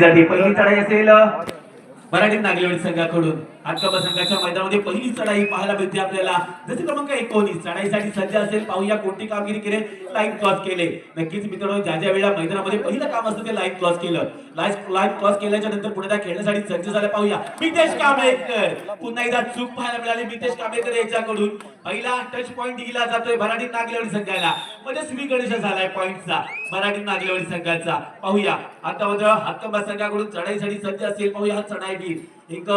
जाते. पहिली चढाई असेल मराठी नागलेवाडी संघाकडून. हातकबा संघाच्या मैदानामध्ये पहिली चढाई पाहायला मिळते आपल्याला. जसे क्रमांक एकोणीस. चढाईसाठी सज्ज असेल पाहूया कोणती कामगिरी केले लाईन क्रॉस केले. नक्कीच मित्रांनो ज्या ज्या वेळेला मैदानामध्ये पहिलं काम असतं ते लाईन क्रॉस केलं. लाईन लाईन क्रॉस केल्याच्यानंतर पुढे त्या खेळण्यासाठी सज्ज झाला पाहूया. मितेश कांबळेकर. पुन्हा एकदा चूक पाहायला मिळाली. मितेश कांबळेकर यांच्याकडून. पहिला टच पॉईंट दिला जातोय मराठी नागलेवाडी संघाला. म्हणजे श्री गणेश झालाय पॉईंटचा मराठी नागलेवाडी संघाचा. पाहूया. आता मात्र हक्कंबा संघाकडून चढाईसाठी सज्ज असेल पाहूया हा चढाई बी एक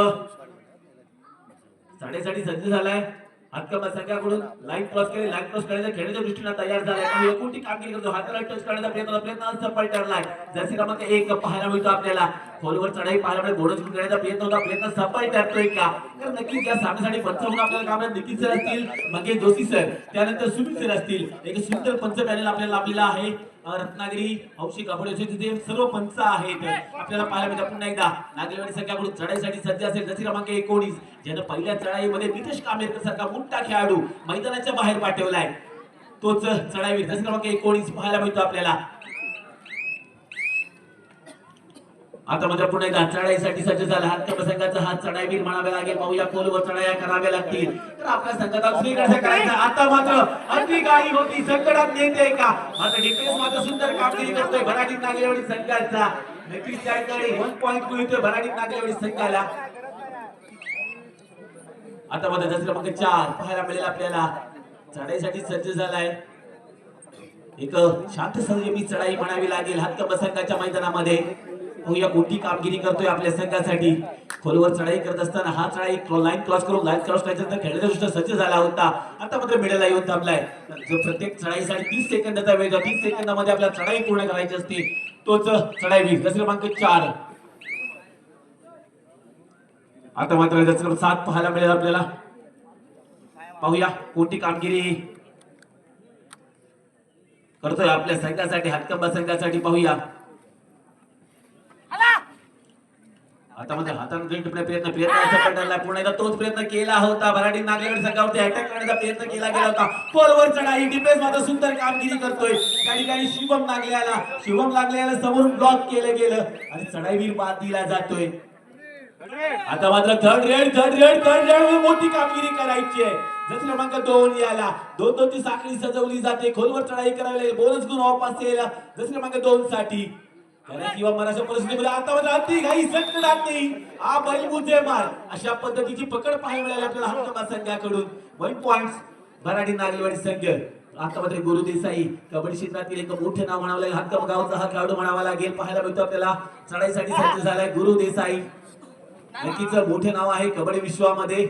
चढाईसाठी सज्ज झालाय. हक्कंबा संघाकडून लाईन क्रॉस केले लाईन क्रॉस करण्याच्या खेळण्याच्या दृष्टीने तयार झालाय. आणि कोणती कामगिरी करतो? हाताला टच करण्याचा प्रयत्न प्रयत्न सफल ठरलाय. जसे क्रमांक एक पाहायला मिळतो आपल्याला. खोलवर चढाई पाहायला मिळते बोनस करण्याचा प्रयत्न होता. प्रयत्न सफल ठरतोय का? तर नक्कीच या सामन्यासाठी पंच होऊन आपल्याला काम नितीन सर असतील मंगेश जोशी सर. त्यानंतर सुनील सर असतील. एक सुंदर पंच पॅनल आपल्याला लाभलेला आहे. रत्नागिरी हौशी कपडे तिथे सर्व पंच आहेत. आपल्याला पाहायला मिळतात. पुन्हा एकदा नागेवाडी संघाकडून चढाईसाठी सज्ज असेल. जसे क्रमांक एकोणीस ज्यानं पहिल्या चढाईमध्ये नितेश कामेरकर सारखा मोठा खेळाडू मैदानाच्या बाहेर पाठवलाय. तोच चढाईवीर जसे क्रमांक एकोणीस पाहायला मिळतो आपल्याला. आता मात्र पुन्हा एकदा चढाईसाठी सज्ज झाला. हात संघाचा हात चढाई म्हणावे लागेल. पाहूया खोलवर चढाया कराव्या लागतील. तर आपल्या संघात श्रीगणेश करायचा आता मात्र अगदी गाडी होती. संकटात नेते का? मात्र डिफेन्स मात्र सुंदर कामगिरी करतोय भराडीत नागेवाडी संघाचा. नक्कीच त्या ठिकाणी वन पॉईंट मिळतोय भराडीत नागेवाडी संघाला. आता मात्र जसं क्रमांक चार पाहायला मिळेल आपल्याला. चढाईसाठी सज्ज झालाय. एक शांत संयमी चढाई म्हणावी लागेल हक्क प्रसंगाच्या मैदानामध्ये. हो, पाहूया कोणती कामगिरी करतोय आपल्या संघासाठी. खोलवर चढाई करत असताना हा चढाई लाईन क्रॉस करून लाईन क्रॉस करायचा खेळण्याच्या दृष्ट्या सज्ज झाला होता. आता मात्र मिळायला येऊन थांबलाय. जो प्रत्येक चढाईसाठी तीस सेकंदाचा वेळ तीस सेकंदामध्ये आपल्याला चढाई पूर्ण करायची असते. तोच चढाई वीस. दस क्रमांक चार. आता मात्र दस क्रमांक सात पाहायला मिळेल आपल्याला. पाहूया कोणती कामगिरी करतोय आपल्या संघासाठी हातकंबा संघासाठी पाहूया. आता मध्ये हाताने ग्रीन टिपणे प्रयत्न प्रयत्न पडला पुन्हा एकदा तोच प्रयत्न केला होता. भराडी नागेवाडी संघावरती अटॅक करण्याचा प्रयत्न केला गेला होता. पोलवर चढाई डिफेन्स मात्र सुंदर कामगिरी करतोय. त्या ठिकाणी शिवम लागल्याला शिवम लागल्याला समोरून ब्लॉक केलं गेलं. आणि चढाईवीर बाद दिला जातोय. आता मात्र third raid third raid third raid मोठी कामगिरी करायची आहे. जसं क्रमांक दोन याला. दोन दोन ची साखळी सजवली जाते. खोलवर चढाई करावी लागेल बोनस गुण ऑफ असेल जसं क्रमांक दोन साठी कारण किंवा मनाच्या परिस्थितीमध्ये आता मात्र घाई संकटात नाही हा बैलबुजे मार. अशा पद्धतीची पकड पाहायला मिळाली आपल्याला हक्कमा संघाकडून वन पॉइंट मराठी नागेवाडी संघ. आता मात्र गुरु देसाई कबड्डी क्षेत्रातील एक मोठे नाव म्हणावं लागेल. हक्कम गावचा हा खेळाडू म्हणावा लागेल. पाहायला मिळतो आपल्याला. चढाईसाठी सज्ज झालाय गुरु देसाई. नक्कीच मोठे नाव आहे कबड्डी विश्वामध्ये.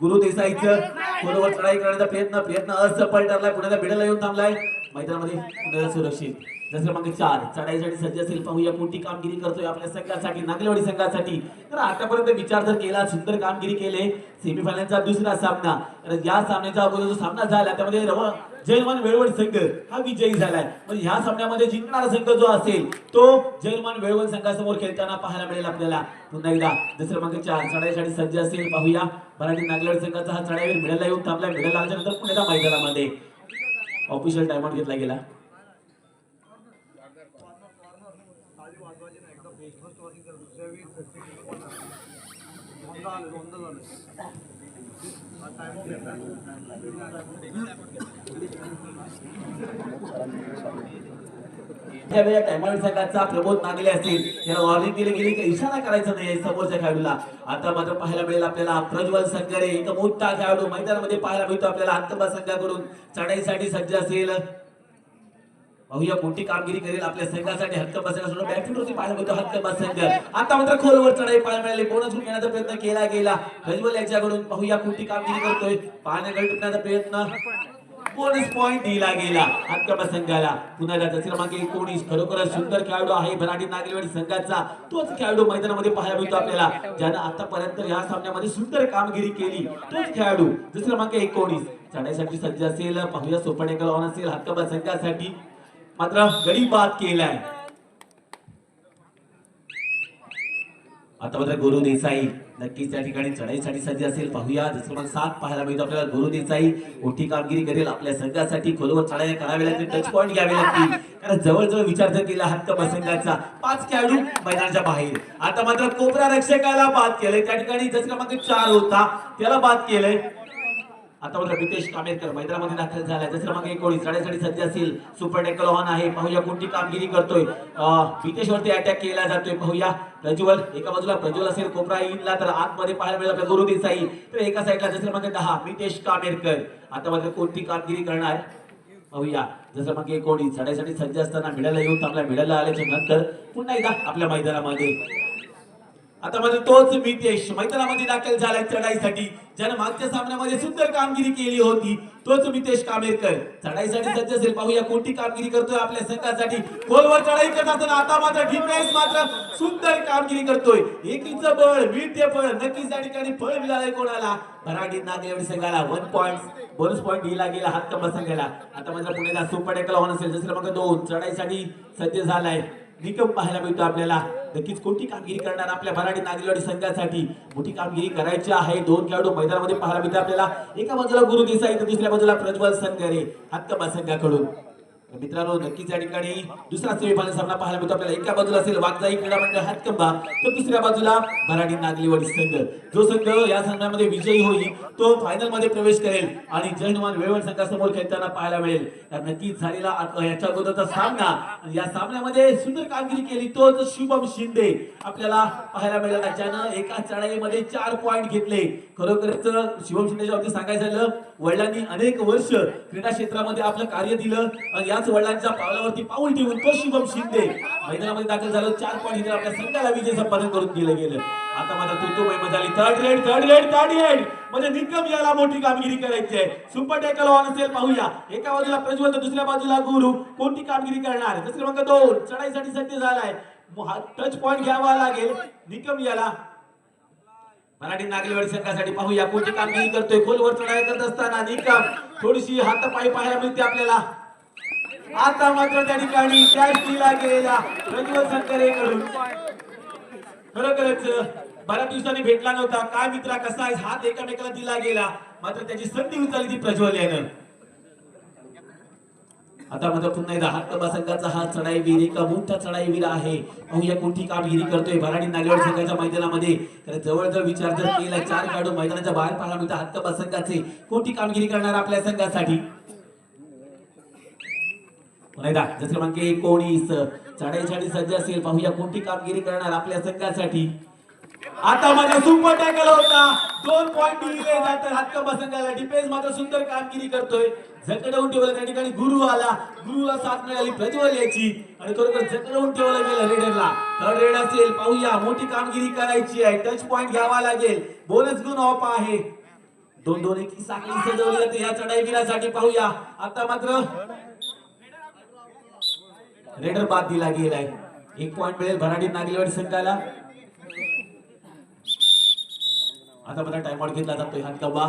गुरु देसाईचं बरोबर चढाई करण्याचा प्रयत्न प्रयत्न असफल ठरलाय. पुण्याला भिडायला येऊन थांबलाय. मैदानामध्ये सुरक्षित. जसं क्रमांक चार चढाईसाठी सज्ज असेल पाहूया कोणती कामगिरी करतोय आपल्या संघासाठी नागलेवाडी संघासाठी. तर आतापर्यंत विचार जर केला सुंदर कामगिरी केले सेमीफायनलचा दुसरा सामना. तर या सामन्याचा अगोदर जो सामना झाला त्यामध्ये रवा जयमान वेळवण संघ हा विजयी झालाय. म्हणजे ह्या सामन्यामध्ये जिंकणारा संघ जो असेल तो जयमान वेळवण संघासमोर खेळताना पाहायला मिळेल आपल्याला. पुन्हा एकदा दुसरं क्रमांक चार चढाईसाठी सज्ज असेल पाहूया. मराठी नागलड संघाचा हा चढाईवर मिळाला येऊन थांबला मिळाला आल्यानंतर पुण्याच्या मैदानामध्ये. ऑफिशियल डायमंड घेतला गेला. त्यावेळेला टायमाउट संघाचा प्रबोध मागले असतील त्याला वॉर्निंग दिली गेली की इशारा करायचा नाही समोरच्या खेळाडूला. आता मात्र पाहायला मिळेल आपल्याला प्रज्वल संघरे एक मोठा खेळाडू मैदानामध्ये पाहायला मिळतो आपल्याला. हक्कबा संघाकडून चढाईसाठी सज्ज असेल. पाहूया कोणती कामगिरी करेल आपल्या संघासाठी हक्कबा संघासोबत बॅटफील्डवरती पाहायला मिळतो हक्कबा संघ आता मात्र खोलवर चढाई पाहायला मिळाली. बोनस घेण्याचा प्रयत्न केला गेला. प्रज्वल याच्याकडून पाहूया कोणती कामगिरी करतोय. पाहण्याकडे टिपण्याचा प्रयत्न. बोनस पॉइंट दिला गेला. हक्कबा संघाला पुन्हा दसरा क्रमांक एकोणीस खरोखरच सुंदर खेळाडू आहे. मराठी नागेवाडी संघाचा तोच खेळाडू मैदानामध्ये पाहायला मिळतो आपल्याला. ज्यानं आतापर्यंत या सामन्यामध्ये सुंदर कामगिरी केली. तोच खेळाडू दुसरा क्रमांक एकोणीस चढाईसाठी सज्ज असेल. पाहूया सोपणेकर ऑन असेल. हक्कबा संघासाठी मात्र गडी बाद केलाय. आता मात्र गुरु देसाई नक्कीच त्या ठिकाणी चढाईसाठी सज्ज असेल. पाहूया जसं सात पाहायला मिळतो आपल्याला गुरु देसाई मोठी कामगिरी करेल आपल्या संघासाठी. खोलवर चढाई करावी लागतील टच पॉईंट घ्यावे लागतील. कारण जवळजवळ विचार जर केला हक्क संघाचा पाच खेळाडू मैदानाच्या बाहेर. आता मात्र कोपरा रक्षकाला बाद केलंय. त्या ठिकाणी जसं क्रमांक चार होता त्याला बाद केलंय. आता मात्र रितेश कामेरकर मैदानामध्ये दाखल झालाय. जसं एक एकोणीस साडेसाठी सज्ज असेल सुपर डेकल ऑन आहे. पाहूया कोणती कामगिरी करतोय. अं, रितेश वरती अटॅक केला जातोय. पाहूया. प्रज्वल एका बाजूला प्रज्वल असेल कोपरा इनला तर आतमध्ये पाहायला मिळेल आपल्या गुरु देसाई तर एका साईडला जसं मग दहा रितेश कामेरकर. आता मात्र कोणती कामगिरी करणार? पाहूया. जसं मग एकोणीस साडेसाठी सज्ज असताना मिळायला येऊन आपल्या मिळायला आल्याच्यानंतर पुन्हा एकदा आपल्या मैदानामध्ये. आता मध्ये तोच मितेश मैदानामध्ये दाखल झालाय चढाईसाठी. ज्यानं मागच्या सामन्यामध्ये सुंदर कामगिरी केली होती तोच मितेश कामेरकर चढाईसाठी सज्ज असेल. पाहूया कोणती कामगिरी करतोय आपल्या संघासाठी. खोलवर चढाई करत असताना आता मात्र डिफेन्स मात्र सुंदर कामगिरी करतोय. एकीच बळ मिळते फळ नक्कीच त्या ठिकाणी फळ मिळालंय कोणाला? मराठी नागेवडी संघाला वन पॉईंट बोनस पॉईंट दिला गेला हात कंबा संघाला. आता मात्र पुण्याला सुपर एकला होणार असेल. जसं मग दोन. चढाईसाठी सज्ज झालाय. निकम पाहायला मिळतो आपल्याला. नक्कीच कोणती कामगिरी करणार आपल्या मराठी नागरिकवाडी संघासाठी? मोठी कामगिरी करायची आहे. दोन खेळाडू मैदानामध्ये पाहायला मिळते आपल्याला. एका बाजूला गुरु देसाई तर दुसऱ्या बाजूला प्रज्वल संघरे हक्कबा संघाकडून. मित्रांनो नक्कीच या ठिकाणी दुसरा सेमीफायनल सामना पाहायला मिळतो. आपल्याला एका बाजूला असेल वागजाई क्रीडा मंडळ हातकंबा तर दुसऱ्या बाजूला मराठी नागलीवाडी संघ. जो संघ या सामन्यामध्ये विजयी होईल तो फायनलमध्ये प्रवेश करेल आणि जय वेळवण संघासमोर खेळताना पाहायला मिळेल. तर नक्कीच झालेला याच्या अगोदरचा सामना या सामन्यामध्ये सुंदर कामगिरी केली तोच शुभम शिंदे आपल्याला पाहायला मिळाला. ज्यानं एका चढाईमध्ये चार पॉईंट घेतले. खरोखरच शुभम शिंदेच्या बाबतीत सांगायचं झालं वडिलांनी अनेक वर्ष क्रीडा क्षेत्रामध्ये आपलं कार्य दिलं आणि त्याच वडिलांच्या पावलावरती पाऊल ठेवून तो शुभम शिंदे मैदानामध्ये दाखल झालं. चार पॉईंट घेतले आपल्या संघाला विजय संपादन करून दिलं गेलं. आता माझा तुतू महिमा आली third raid third raid third raid म्हणजे निकम याला मोठी कामगिरी करायची आहे. सुपर टॅकल ऑन असेल पाहूया. एका बाजूला प्रज्वल तर दुसऱ्या बाजूला गुरु. कोणती कामगिरी करणार? दुसरे क्रमांक दोन. चढाईसाठी सज्ज झालाय. टच पॉईंट घ्यावा लागेल. निकम याला मराठी नागरीवाडी संघासाठी पाहूया. कोणती कामगिरी करतोय? खोलवर चढाई करत असताना निकम थोडीशी हातापायी पाहायला मिळते आपल्याला. आता मात्र त्या ठिकाणी त्या दिला गेलेला प्रज्वल संकरेकडून खरोखरच बऱ्याच दिवसांनी भेटला नव्हता. काय मित्रा कसा आहे हात एकामेकाला दिला गेला. मात्र त्याची संधी उचलली ती प्रज्वल यानं आता मात्र पुन्हा एकदा हात संघाचा हा चढाईवीर एका मोठा चढाईवीर आहे. या कोणती कामगिरी करतोय. भराडी नागेवाडी संघाच्या मैदानामध्ये. तर जवळजवळ विचार जर केला चार खेळाडू मैदानाच्या बाहेर पाहायला मिळतात हातकबा संघाचे. कोणती कामगिरी करणार आपल्या संघासाठी? मैदान एकदा जसं क्रमांक एकोणीस चढाईसाठी सज्ज असेल पाहूया कोणती कामगिरी करणार आपल्या संघासाठी. आता माझा सुपर टॅकल होता. दोन पॉईंट दिले जातात हातकंबा संघाला. डिफेन्स मात्र सुंदर कामगिरी करतोय. झकडवून ठेवलं त्या ठिकाणी गुरु आला गुरुला साथ मिळाली प्रज्वल याची. आणि खरोखर झकडवून ठेवलं गेलं रेडरला. थर्ड रेड असेल पाहूया. मोठी कामगिरी करायची आहे. टच पॉईंट घ्यावा लागेल. बोनस गुण ऑफ आहे. दोन दोन एक साखळी सजवली जाते. या चढाईवीरासाठी पाहूया. आता मात्र रेडर बाद दिला गेलाय. एक पॉइंट मिळेल भराडी नागलेवाडी संघाला. आता मला टाइमआउट घेतला जातोय हक्कबा.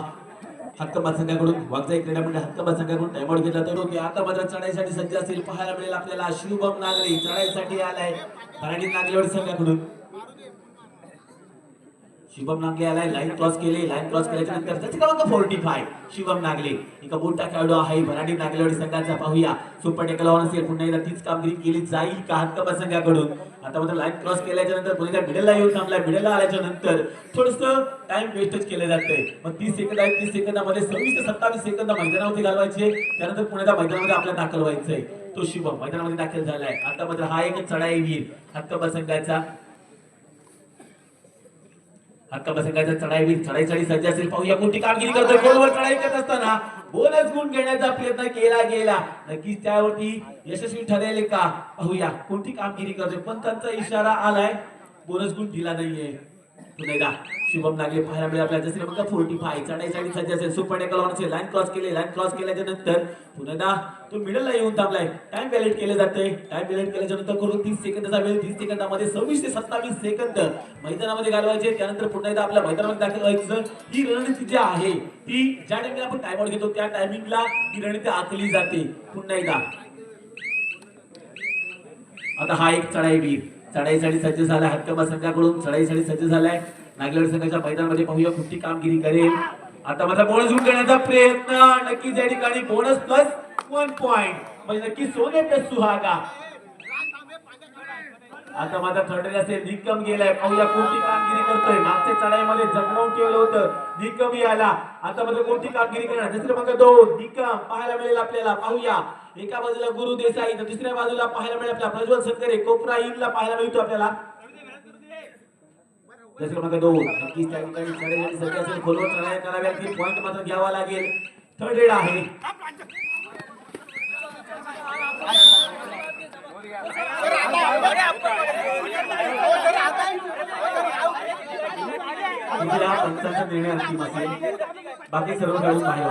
हक्कबा संघाकडून वागजाई क्रीडा मंडळ हक्कबा संघाकडून टाइमआउट घेतला तर ते आता मात्र चढाईसाठी सज्ज असेल. पाहायला मिळेल आपल्याला शुभम नागरे. चढाईसाठी आलाय भराडी नागलेवाडी संघाकडून. शिवम नागले आलाय लाईन क्रॉस केले लाईन क्रॉस केल्याच्यानंतर त्याचे क्रमांक फोर्टी फाय शिवम नागले. एका मोठा खेळाडू आहे भराडी नागलेवाडी संघाचा. पाहूया. सुपर टेकल असेल पुन्हा एकदा तीच कामगिरी केली जाईल का हक्कबा संघाकडून आता मात्र लाईन क्रॉस केल्याच्यानंतर पुन्हा मिडलला येऊन थांबला? मिडलला आल्याच्यानंतर थोडस टाइम वेस्टच केलं जातंय. मग तीस सेकंद आहे तीस सेकंदामध्ये सव्वीस ते सत्तावीस सेकंद मैदानावरती घालवायचे. त्यानंतर पुण्याच्या मैदानामध्ये आपल्याला दाखल व्हायचंय. तो शिवम मैदानामध्ये दाखल झालाय. आता मात्र हा एकच चढाई वीर हक्कबा संघाचा हक्का प्रसंगाच्या चढाई चढाई चढी सज्ज असेल पाहूया. कोणती कामगिरी करतोय. गोलवर चढाई करत असताना बोनस गुण घेण्याचा प्रयत्न केला गेला. नक्कीच त्यावरती यशस्वी ठरेल का? पाहूया. कोणती कामगिरी करतोय? पण त्यांचा इशारा आलाय. बोनस गुण दिला नाहीये. पुन्हा शुभम नागे पाहायला मिळेल आपल्याला जसे बघा फोर्टी फाय चढाईसाठी सज्ज असेल सुपर टेकल लाईन क्रॉस केले लाईन क्रॉस केल्याच्यानंतर पुन्हा तो मिडलला येऊन थांबलाय. टाइम व्हॅलिड केले जाते. टाइम व्हॅलिड केल्याच्यानंतर करून तीस सेकंदाचा वेळ तीस सेकंदामध्ये सव्वीस ते सत्तावीस सेकंद मैदानामध्ये घालवायचे. त्यानंतर पुन्हा एकदा आपल्या मैदानामध्ये दाखल व्हायचं ही रणनीती जी आहे ती ज्या टाइमिंगला आपण टाइम घेतो त्या टायमिंगला ही रणनीती आखली जाते. पुन्हा एकदा. आता हा एक चढाई वीर. चढाईसाठी सज्ज झालाय. हक्कबा संघाकडून चढाईसाठी सज्ज झालाय. नागलेवाडी संघाच्या मैदानामध्ये पाहूया. कुठली कामगिरी करेल? आता माझा बोनस उठण्याचा घेण्याचा प्रयत्न. नक्कीच या ठिकाणी बोनस प्लस वन पॉइंट म्हणजे नक्की सोने प्लस सुहागा. आता माझा थर्ड असेल निकम गेलाय. पाहूया कोणती कामगिरी करतोय? मागच्या चढाईमध्ये जगणवून ठेवलं होतं. निकम आला आता मात्र कोणती कामगिरी करणार? दुसरे मागे दोन. निकम पाहायला मिळेल आपल्याला. पाहूया. एका बाजूला गुरु देसाई तर दुसऱ्या बाजूला पाहायला मिळेल आपला प्रज्वल सत्करे कोपरा ला पाहायला मिळतो आपल्याला. दुसरे मागे दोन. नक्कीच त्या ठिकाणी चढाई सगळ्या असेल खोलवर चढाई कराव्या ती पॉईंट मात्र घ्यावा लागेल. थर्ड आहे. पंचांचा निर्णय अंतिम असेल बाकी सर्व खेळून बाहेर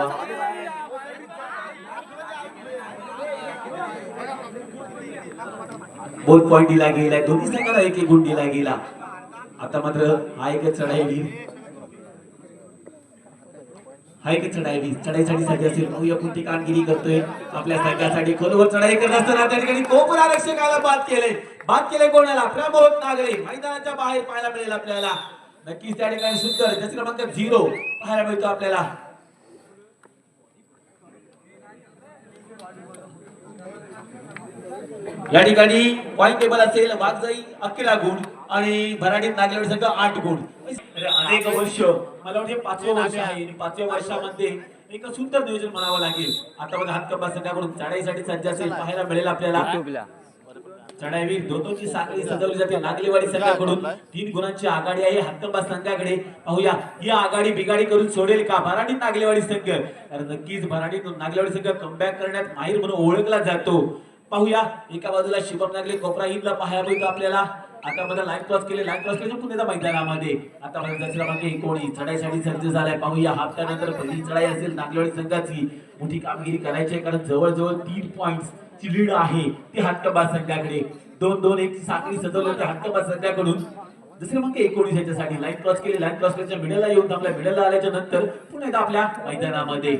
बोल पॉइंट दिला गेलाय. दोन्ही संघाला एक एक गुण दिला गेला. आता मात्र हा एकच चढाई हाय का चढाई चढाईसाठी सज्ज असेल पाहूया कोणती कामगिरी करतोय. आपल्या संघासाठी खोलवर चढाई करत असताना त्या ठिकाणी कोपर आरक्षकाला बाद केले बाद केले कोणाला? प्रमोद नागरे. मैदानाच्या बाहेर पाहायला मिळेल आपल्याला. नक्कीच त्या ठिकाणी सुंदर. जसे क्रमांक झिरो पाहायला मिळतो आपल्याला. या ठिकाणी पॉईंट टेबल असेल वाघजाई अकरा गुण आणि भराडीत नागेवाडी संघ आठ गुण. अरे अनेक वर्ष मला वाटते पाचवं वर्ष आहे. आणि पाचव्या वर्षामध्ये एक सुंदर नियोजन म्हणावं लागेल. आता मध्ये हातकंबा संघाकडून चढाईसाठी सज्ज असेल पाहायला मिळेल आपल्याला. चढाईवीर दोनोची साखळी सजवली जाते. नागलेवाडी संघाकडून तीन गुणांची आघाडी आहे. हक्कंबा संघाकडे पाहूया. ही आघाडी बिगाडी करून सोडेल का? भराडी नागलेवाडी संघ. नक्कीच भराडी नागलेवाडी संघ कमबॅक करण्यात माहीर म्हणून ओळखला जातो. पाहूया. एका बाजूला शिवम नागले कोपरा ईदला पाहायला मिळतो आपल्याला. आता मध्ये लाईन क्रॉस केले. लाईन क्रॉस केले पुण्याच्या मैदानामध्ये. आता मध्ये दसरा मागे कोणी चढाईसाठी सज्ज झालाय. पाहूया. हप्त्यानंतर पहिली चढाई असेल नागलेवाडी संघाची. मोठी कामगिरी करायची आहे कारण जवळजवळ तीन पॉईंट्स ची लीड आहे ती हक्कबा संघाकडे. दोन दोन एक साखळी सजवली होती हक्कबा संघाकडून. दुसरे म्हणजे मग एकोणीस याच्यासाठी. लाईन क्रॉस केली. लाईन क्रॉस केल्याच्या मिडलला येऊन आपल्या मिडलला आल्याच्यानंतर पुन्हा एकदा आपल्या मैदानामध्ये.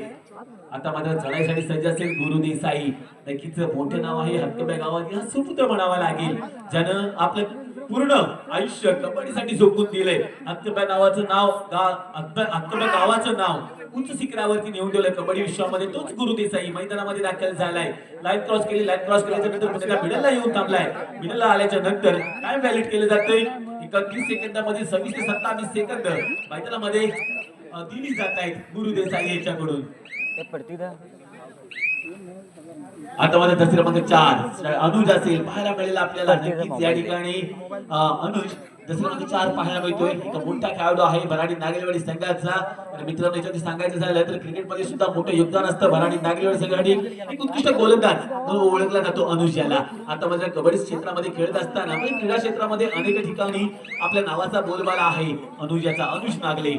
आता माझ्या चढाईसाठी सज्ज असेल गुरुदी साई. नक्कीच मोठे नाव आहे हक्कब्या गावात. हा सुपुत्र म्हणावा लागेल. ज्यानं आपलं पूर्ण आयुष्य कबड्डीसाठी झोपून दिलंय. हक्कब्या नावाचं नाव हक्कब्या गावाचं नाव उंच शिखरावरती नेऊन ठेवलंय कबड्डी विश्वामध्ये. तोच गुरु देसाई मैदानामध्ये दाखल झालाय. लाईन क्रॉस केली लाईन क्रॉस केल्याच्यानंतर पुण्याच्या मिडलला येऊन थांबलाय. मिडलला आल्याच्यानंतर काय व्हॅलिड केलं जातंय? एकतीस सेकंदामध्ये सव्वीस ते सत्तावीस सेकंद मैदानामध्ये दिली जात आहेत गुरु देसाई याच्याकडून. आता माझा दसरा क्रमांक चार अनुज असेल पाहायला मिळेल आपल्याला नक्कीच या ठिकाणी. अनुज दसरा क्रमांक चार पाहायला मिळतोय. एक मोठा खेळाडू आहे भराडी नागेलवाडी संघाचा. आणि मित्रांनो याच्यामध्ये सांगायचं झालं तर क्रिकेटमध्ये सुद्धा मोठं योगदान असतं भराडी नागेलवाडी संघासाठी. एक उत्कृष्ट गोलंदाज. म्हणून ओळखला जातो अनुज याला. आता माझ्या कबड्डी क्षेत्रामध्ये खेळत असताना क्रीडा क्षेत्रामध्ये अनेक ठिकाणी आपल्या नावाचा बोलबाला आहे अनुज याचा अनुज नागले.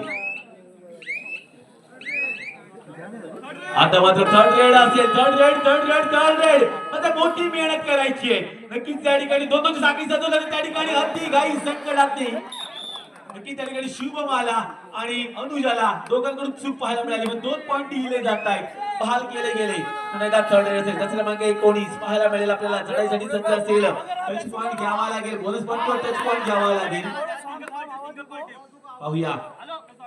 आता मात्र थर्ड रेड असेल. Third raid third raid third raid आता मोठी मेहनत करायची आहे. नक्कीच त्या ठिकाणी दोन दोन साखळी सजवल्या त्या ठिकाणी हत्ती गाई संकट हत्ती नक्की त्या ठिकाणी शुभमाला आणि अनुजाला दोघांकडून चूक पाहायला मिळाली. पण दोन पॉईंट दिले जात आहेत. बहाल केले गेले. पुन्हा एकदा थर्ड रेड असेल दसऱ्या मागे एकोणीस पाहायला मिळेल. आपल्याला चढाईसाठी सज्ज असेल. टच पॉईंट घ्यावा लागेल. बोनस पॉईंट टच पॉईंट घ्यावा लागेल. पाहूया.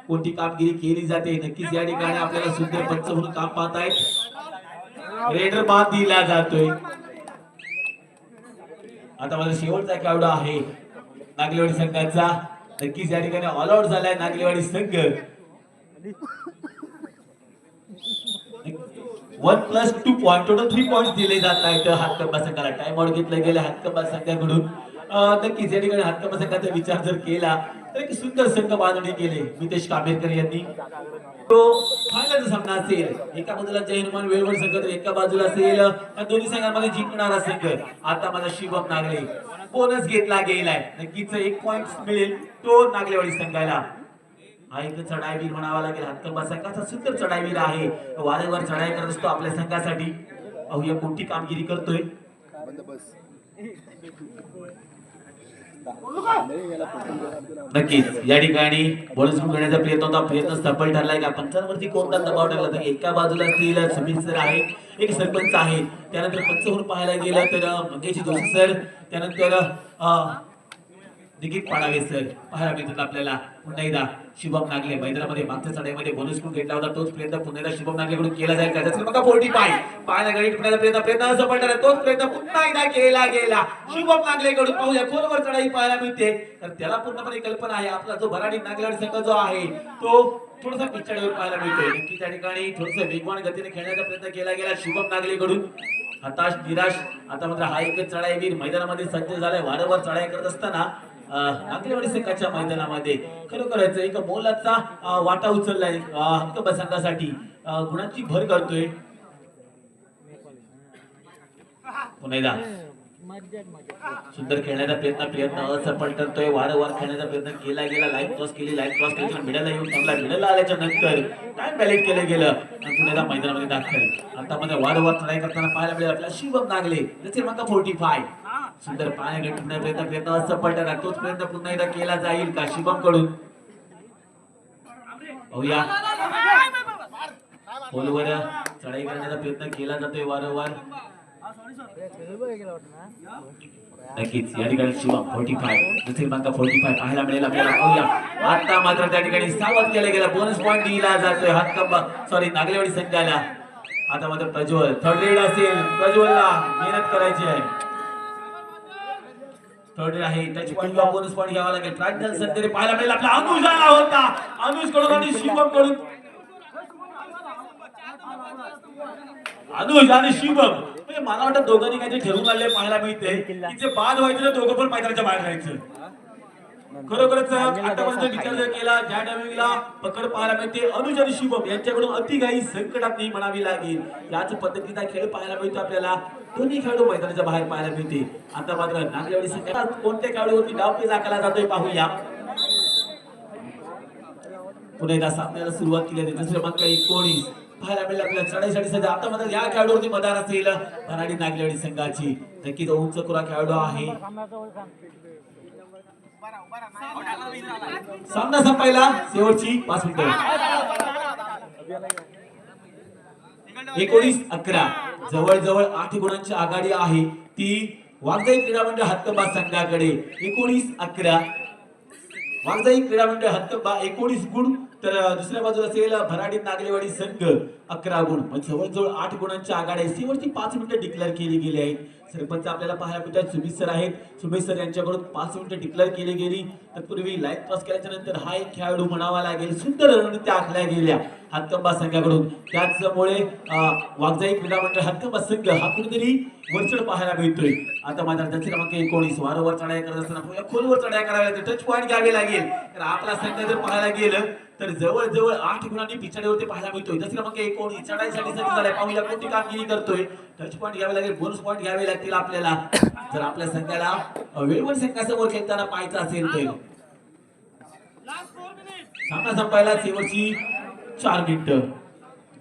कोणती कामगिरी केली जाते? नक्कीच या ठिकाणी आपल्याला सुंदर पंच म्हणून काम पाहत आहेत रेडर बाद दिला जातोय. आता माझा शेवटचा खेळाडू आहे नागलेवाडी संघाचा. नक्कीच या ठिकाणी ऑल आउट झालाय नागलेवाडी संघ. One plus two point total three point दिले जात आहेत. हातकंबा संघाला टाइम आउट घेतलं गेलं. हातकंबा संघाकडून नक्कीच या ठिकाणी हातकंबा संघाचा विचार जर केला एक सुंदर संघ बांधणी केले नितेश कामेरकर यांनी. तो फायनलचा सामना असेल एका बाजूला जय हनुमान वेळवड संघ तर एका बाजूला असेल या दोन्ही संघांमध्ये जिंकणारा संघ. आता माझा शिवम नागले बोनस घेतला गेलाय. नक्कीच एक पॉइंट मिळेल तो नागलेवाडी संघाला. हा एक चढाईवीर म्हणावा लागेल. हत्तंबा संघाचा सुंदर चढाईवीर आहे. वारंवार चढाई करत असतो आपल्या संघासाठी. अहो या कोणती कामगिरी करतोय. नक्कीच. या ठिकाणी बोनस गुण घेण्याचा प्रयत्न होता. प्रयत्न सफल ठरलाय का पंचांवरती कोणता दबाव टाकला तर एका बाजूला असतील सुमित सर आहे एक सरपंच आहे. त्यानंतर पंच म्हणून पाहायला गेलं तर मंगेश जोशी सर. त्यानंतर अं, निकित पाडावे सर. पाहायला मिळतात आपल्याला पुन्हा एकदा शुभम नागले मैदानामध्ये मागच्या चढाईमध्ये बोनस करून घेतला होता. तोच प्रयत्न पुन्हा एकदा शुभम नागलेकडून केला जाईल. त्याच्यात बघा फोर्टी पाय. पाहायला गणित पुण्याचा प्रयत्न प्रयत्न असं पडणार तोच प्रयत्न पुन्हा एकदा केला गेला. शुभम नागलेकडून पाहूया खोलवर चढाई पाहायला मिळते. तर त्याला पूर्णपणे कल्पना आहे आपला जो भराडी नागलाड संघ जो आहे तो थोडासा पिछाडीवर पाहायला मिळतोय. नक्की त्या ठिकाणी थोडस वेगवान गतीने खेळण्याचा प्रयत्न केला गेला शुभम नागलेकडून. हताश निराश आता मात्र हा एकच चढाईवीर मैदानामध्ये सज्ज झालाय. वारंवार चढाई करत असताना अं, संघाच्या मैदानामध्ये खरोखरच एक मोलाचा वाटा उचललाय. अं, संघासाठी. गुणांची भर करतोय? पुन्हा एकदा सुंदर खेळण्याचा प्रयत्न प्रयत्न असफल ठरतोय. वारंवार खेळण्याचा प्रयत्न केला गेला. लाइट क्रॉस केली लाइट क्रॉस केली. मिडाला येऊन थांबला. मिडाला आल्याच्यानंतर टाइम बॅलेट केलं गेलं. आणि पुण्याला मैदानामध्ये दाखल. आता मध्ये वारंवार चढाई करताना पाहायला मिळेल आपल्याला शिवम नागले. जसे मग फोर्टी फाय सुंदर पाण्याने पुन्हा प्रयत्न प्रयत्न असफल ठरला तोच प्रयत्न पुन्हा एकदा केला जाईल का शिवमकडून पाहूया. खोलवर चढाई करण्याचा प्रयत्न केला जातोय वारंवार. नक्कीच या ठिकाणी शिवम फोर्टी फाय दुसरी मांका फोर्टी फाय पाहायला मिळेल आपल्याला. पाहूया. आता मात्र त्या ठिकाणी सावध केलं गेलं. बोनस पॉईंट दिला जातोय. हातकंबा सॉरी नागलेवाडी संघाला. आता मात्र प्रज्वल थर्ड रेड असेल. प्रज्वलला मेहनत करायची आहे. थर्ड आहे त्याची पण बोनस पॉईंट घ्यावा लागेल. ट्रायल सध्या पाहायला मिळेल. आपला अनुज आला होता. अनुजकडून आणि शिवमकडून. अनुज आणि शिवम म्हणजे मला वाटतं दोघांनी काहीतरी ठरवून आले पाहायला मिळते की जे बाद व्हायचं दोघं पण मैदानाच्या बाहेर राहायचं. खरोखरच आतापर्यंत विचार जर केला ज्या टायमिंगला पकड पाहायला मिळते अनुज आणि शुभम यांच्याकडून अतिघाई संकटात नाही म्हणावी लागेल. याच पद्धतीचा खेळ पाहायला मिळतो आपल्याला. दोन्ही खेळाडू मैदानाच्या बाहेर पाहायला मिळते आता मात्र नागलेवाडी संघात कोणत्या खेळाडूवरती डावपेच आखला जातोय पाहूया. पुन्हा एकदा सामन्याला सुरुवात केली आहे. दुसरे मात्र एकोणीस पाहायला मिळेल आपल्याला चढाईसाठी सध्या. आता मात्र या खेळाडूवरती मदार असेल. भराडी नागलेवाडी संघाची. नक्कीच उंच कुरा खेळाडू आहे. सामना संपायला शेवटची पाच मिनिटं. एकोणीस अकरा. जवळजवळ आठ गुणांची आघाडी आहे. ती वाघजाई क्रीडा मंडळ हत्तबा संघाकडे. एकोणीस अकरा. वाघजाई क्रीडा मंडळ हत्तबा एकोणीस गुण. तर दुसऱ्या बाजूला असेल भराडी नागलेवाडी संघ अकरा गुण. जवळजवळ आठ गुणांची आघाडी आहे. शेवटची पाच मिनिटं डिक्लेअर केली गेली आहेत. सरपंच आपल्याला पाहायला मिळतात. सुमित सर आहेत. सुमित सर यांच्याकडून पाच मिनिटं डिक्लेअर केली गेली. तत्पूर्वी लाईन क्रॉस केल्याच्यानंतर हा एक खेळाडू म्हणावा लागेल. सुंदर रणनीत्या आखल्या गेल्या हातकंबा संघाकडून. त्याचमुळे वाघजाई क्रीडा मंडळ हातकंबा संघ हा कुठेतरी वरचढ पाहायला मिळतोय. आता माझा त्याचे क्रमांक एकोणीस वारंवार चढाई करत असताना खोलवर चढाई करायला लागेल टच पॉईंट घ्यावे लागेल. तर आपला संघ जर पाहायला गेलं तर जवळजवळ आठ गुणांनी पिछाडीवरती पाहायला मिळतोय. दक्षिण क्रमांक एकोणीस चढाईसाठी सज्ज झालाय पाहूया कोणती कामगिरी करतोय. टच पॉईंट घ्यावे लागेल बोनस पॉईंट घ्यावे लागतील आपल्याला. जर आपल्या संघाला वेळवर संघासमोर खेळताना पाहायचं असेल तर. सामना संपायला शेवटची चार मिनिटं.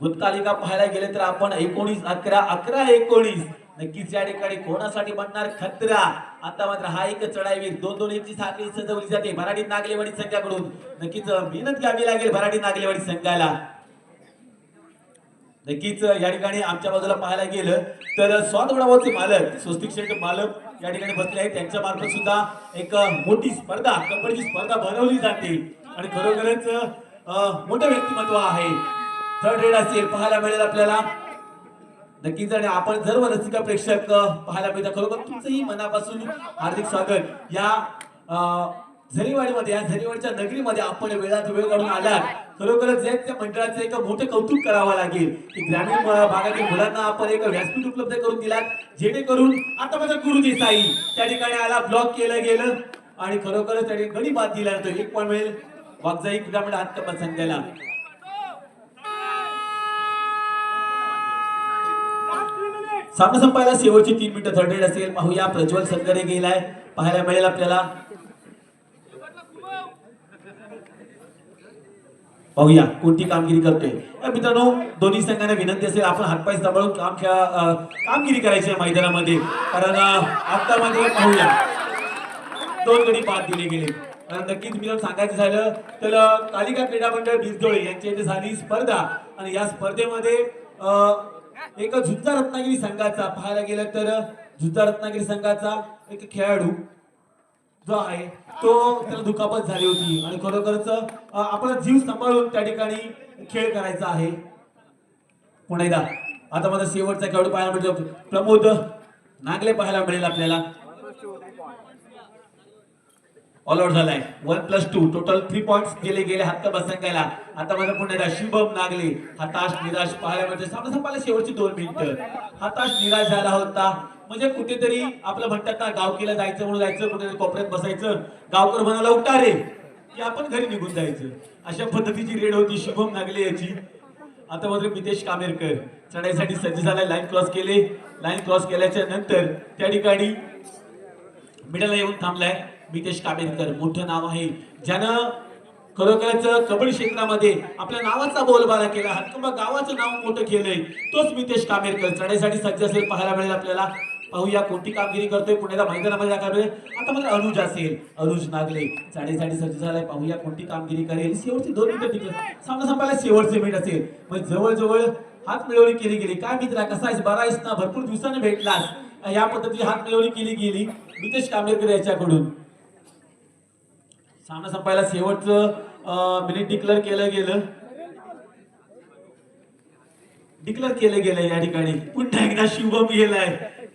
गुणतालिका पाहायला गेले तर आपण एकोणीस अकरा अकरा एकोणीस. नक्कीच या ठिकाणी कोणासाठी बनणार खतरा? आता मात्र हा एक चढाईवीर दोन दोन इंची साखळी सजवली जाते भराडी नागलेवाडी संघाकडून. नक्कीच मेहनत घ्यावी लागेल भराडी नागलेवाडी संघाला. नक्कीच या ठिकाणी आमच्या बाजूला पाहायला गेलं तर स्वादवडावाचे मालक स्वस्तिक शेट मालक या ठिकाणी बसले आहेत. त्यांच्या मार्फत सुद्धा एक मोठी स्पर्धा कबड्डीची स्पर्धा भरवली जाते. आणि खरोखरच मोठं व्यक्तिमत्व आहे. थर्ड रेड असेल पाहायला मिळेल आपल्याला. नक्कीच आणि आपण सर्व रसिका प्रेक्षक पाहायला मिळतात खरोखर तुमचंही मनापासून हार्दिक स्वागत. या झरीवाडीमध्ये या झरीवाडीच्या नगरीमध्ये आपण वेळात वेळ काढून आलात. खरोखरच या त्या मंडळाचं एक मोठं कौतुक करावं लागेल की ग्रामीण भागातील मुलांना आपण एक व्यासपीठ उपलब्ध करून दिलात. जेणेकरून आता माझा गुरु देसाई त्या ठिकाणी आला ब्लॉक केलं गेलं आणि खरोखरच त्याने गडी बाद दिला तो एक पण मिळेल वागजाई क्रीडा मंडळ हात संघाला. सामना संपायला शेवटची तीन मिनिटं थर्डेड असेल. पाहूया प्रज्वल संगरे गेलाय. पाहायला मिळेल आपल्याला. पाहूया कोणती कामगिरी करतोय. मित्रांनो दोन्ही संघांना विनंती असेल. आपण हातपाय सांभाळून काम खेळा कामगिरी करायची आहे मैदानामध्ये. कारण आता मध्ये पाहूया दोन गडी बाद दिले गेले. नक्कीच मी सांगायचं झालं तर तालिका क्रीडा मंडळ बिजदोळे यांच्या इथे झाली स्पर्धा. आणि या स्पर्धेमध्ये एक झुंजा रत्नागिरी संघाचा पाहायला गेलं तर झुंजा रत्नागिरी संघाचा एक खेळाडू जो आहे तो त्याला दुखापत झाली होती. आणि खरोखरच आपला जीव सांभाळून त्या ठिकाणी खेळ करायचा आहे. पुन्हा एकदा आता माझा शेवटचा खेळाडू पाहायला मिळतो प्रमोद नागले पाहायला मिळेल आपल्याला. ऑल आउट झालाय. One plus two total three point गेले गेले हक्क बसंगायला. आता माझा पुन्हा एकदा शुभम नागले हताश निराश पाहायला मिळते सामना संपायला शेवटची दोन मिनिटं हताश निराश झाला होता. म्हणजे कुठेतरी आपलं म्हणतात ना गावकीला जायचं म्हणून जायचं कुठेतरी कोपऱ्यात बसायचं. गावकर म्हणाला उठा रे. की आपण घरी निघून जायचं. अशा पद्धतीची रेड होती शुभम नागले याची. आता मात्र मितेश कामेरकर. चढाईसाठी सज्ज झालाय. लाईन क्रॉस केले. लाईन क्रॉस केल्याच्यानंतर त्या ठिकाणी मिडलला येऊन थांबलाय. मितेश कामेरकर. मोठं नाव आहे. ज्यानं खरोखरच कबड्डी क्षेत्रामध्ये आपल्या नावाचा बोलबाला केला. किंवा गावाचं नाव मोठं केलंय. तोच मितेश कामेरकर. चढाईसाठी सज्ज असेल पाहायला मिळेल आपल्याला. पाहूया कोणती कामगिरी करतोय. पुण्याला मैदानामध्ये दाखवले आता मला अनुज असेल. अनुज नागले. चढाईसाठी सज्ज झालाय. पाहूया कोणती कामगिरी करेल. शेवटची दोन मिनिटं टिकल सामना संपायला शेवटचे मिनिट असेल. मग जवळजवळ हात मिळवणी केली गेली. काय मित्रा कसा आहेस? बरा आहेस ना? भरपूर दिवसाने भेटलास. या पद्धतीची हात मिळवणी केली गेली. मितेश कामेरकर याच्याकडून. सामना संपायला शेवटचं मिनिट डिक्लेअर केलं गेलं. डिक्लेअर केलं गेलं या ठिकाणी. पुन्हा एकदा शुभम गेलाय.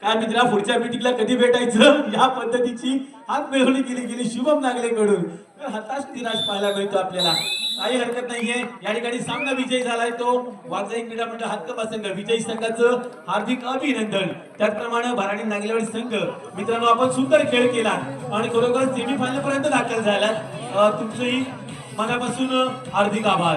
काय मित्रा पुढच्या मिटिंगला कधी भेटायचं? या पद्धतीची हात मिळवणी केली गेली शुभम नागलेकडून. तर हताश निराश पाहायला मिळतो आपल्याला. काही हरकत नाहीये. या ठिकाणी सामना विजयी झालाय तो. वाघजाई क्रीडा मंडळ हक्क संघ विजयी संघाचं हार्दिक अभिनंदन. त्याचप्रमाणे भराणी नागलेवाडी संघ. मित्रांनो आपण सुंदर खेळ केला. आणि खरोखर सेमीफायनल पर्यंत दाखल झाला तुमचंही मनापासून हार्दिक आभार.